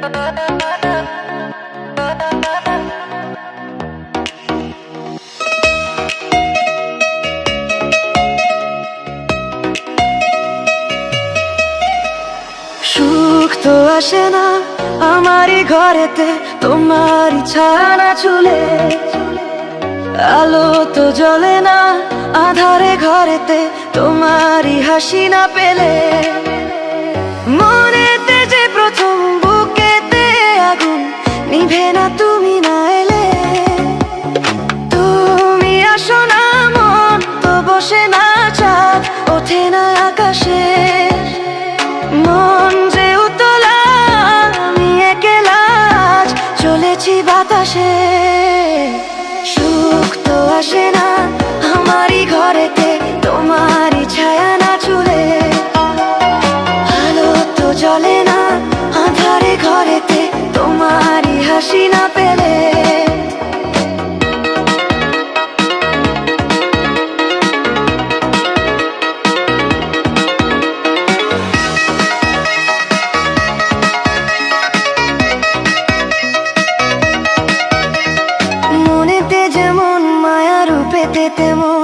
সুখ তো আসে না আমারই ঘরেতে, তোমারই ছানা চুলে। আলো তো জ্বলে না আধারে ঘরেতে, তোমারই হাসি না পেলে। মনেতে বসে না চাঁদ, ওঠে না আকাশে। মন যে উতলা, আমি একলা চলেছি বাতাসে। সুখ তো আসে না আমারই ঘরেতে, তোমারই te voy.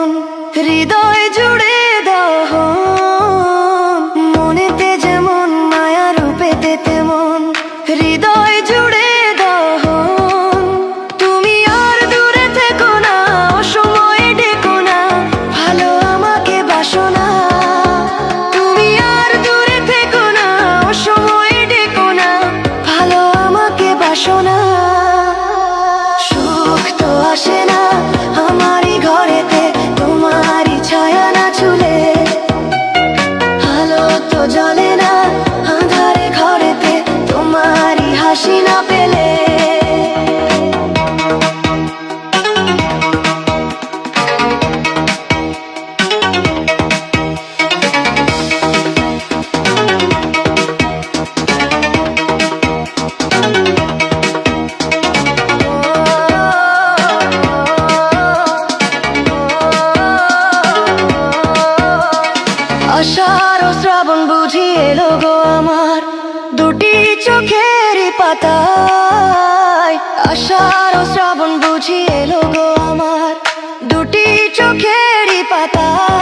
শ্রাবণ বুঝি এলো গো আমার। দুটি চোখের পাতায় আশার শ্রাবণ বুঝি এলো গো আমার। দুটি চোখের পাতায়